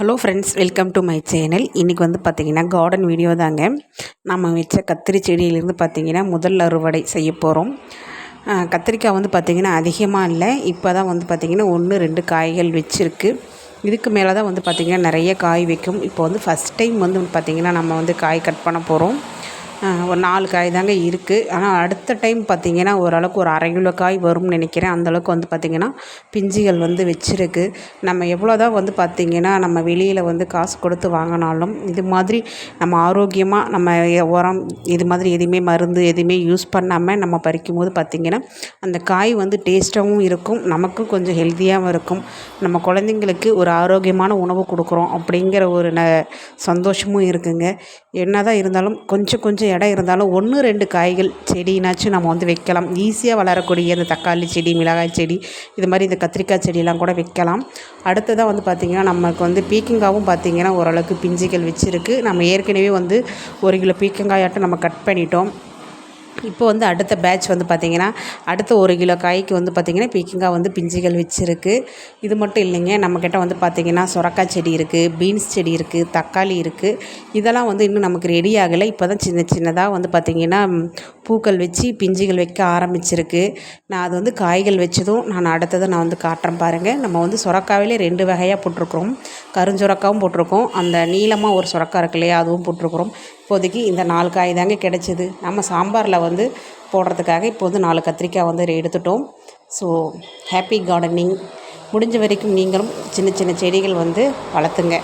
Hello friends welcome to my channel இன்றைக்கி வந்து பார்த்திங்கன்னா கார்டன் வீடியோ தாங்க. நம்ம வச்ச கத்திரி செடியிலேருந்து பார்த்திங்கன்னா முதல் அறுவடை செய்ய போகிறோம் கத்திரிக்காய் வந்து பார்த்திங்கன்னா அதிகமாக இல்லை. இப்போ தான் வந்து பார்த்திங்கன்னா ஒன்று ரெண்டு காய்கள் வச்சுருக்கு. இதுக்கு மேலே தான் வந்து பார்த்திங்கன்னா நிறைய காய் வைக்கும். இப்போ வந்து ஃபஸ்ட் டைம் வந்து பார்த்திங்கன்னா நம்ம வந்து காய் கட் பண்ண போகிறோம் ஒரு நாலு காய் தாங்க இருக்குது ஆனால் அடுத்த டைம் பார்த்திங்கன்னா ஓரளவுக்கு ஒரு அரை கிலோ காய் வரும்னு நினைக்கிறேன். அந்தளவுக்கு வந்து பார்த்திங்கன்னா பிஞ்சுகள் வந்து வச்சுருக்கு. நம்ம எவ்வளோ தான் வந்து பார்த்திங்கன்னா நம்ம வெளியில் வந்து காசு கொடுத்து வாங்கினாலும் இது மாதிரி நம்ம ஆரோக்கியமாக நம்ம உரம் இது மாதிரி எதுவுமே மருந்து எதுவுமே யூஸ் பண்ணாமல் நம்ம பறிக்கும் போது பார்த்திங்கன்னா அந்த காய் வந்து டேஸ்ட்டாகவும் இருக்கும். நமக்கும் கொஞ்சம் ஹெல்த்தியாகவும் இருக்கும். நம்ம குழந்தைங்களுக்கு ஒரு ஆரோக்கியமான உணவு கொடுக்குறோம் அப்படிங்கிற ஒரு ந சந்தோஷமும் இருக்குங்க. என்ன தான் இருந்தாலும் கொஞ்சம் கொஞ்சம் இடம் இருந்தாலும் ஒன்று ரெண்டு காய்கள் செடினாச்சும் நம்ம வந்து வைக்கலாம். ஈஸியாக வளரக்கூடிய இந்த தக்காளி செடி மிளகாய் செடி இது மாதிரி இந்த கத்திரிக்காய் செடியெல்லாம் கூட வைக்கலாம். அடுத்ததாக வந்து பார்த்திங்கன்னா நமக்கு வந்து பீக்கங்காவும் பார்த்திங்கன்னா ஓரளவுக்கு பிஞ்சுகள் வச்சுருக்கு. நம்ம ஏற்கனவே வந்து ஒரு கிலோ பீக்கங்காயாட்டம் நம்ம கட் பண்ணிட்டோம். இப்போ வந்து அடுத்த பேட்ச் வந்து பார்த்திங்கன்னா அடுத்த ஒரு கிலோ காய்க்கு வந்து பார்த்திங்கன்னா பீக்கங்காய் வந்து பிஞ்சுகள் வச்சுருக்கு. இது மட்டும் இல்லைங்க நம்மக்கிட்ட வந்து பார்த்திங்கன்னா சுரக்காய் செடி இருக்குது பீன்ஸ் செடி இருக்குது தக்காளி இருக்குது இதெல்லாம் வந்து இன்னும் நமக்கு ரெடி ஆகலை. இப்போ தான் சின்ன சின்னதாக வந்து பார்த்திங்கன்னா பூக்கள் வச்சு பிஞ்சுகள் வைக்க ஆரம்பிச்சிருக்கு. நான் அது வந்து காய்கள் வச்சதும் நான் அடுத்ததை நான் வந்து காட்டுறேன் பாருங்கள் நம்ம வந்து சுரக்காவிலே ரெண்டு வகையாக போட்டிருக்கிறோம். கருஞ்சுரக்காவும் போட்டிருக்கோம். அந்த நீளமாக ஒரு சுரக்கா இருக்கு இல்லையா அதுவும் போட்டிருக்குறோம். இப்போதைக்கு இந்த நாலு காய் தாங்க கிடச்சிது. நம்ம சாம்பாரில் வந்து போடுறதுக்காக இப்போ வந்து நாலு கத்திரிக்காய் வந்து எடுத்துட்டோம். ஸோ ஹாப்பி கார்டனிங் முடிஞ்ச வரைக்கும் நீங்களும் சின்ன சின்ன செடிகள் வந்து வளர்த்துங்க.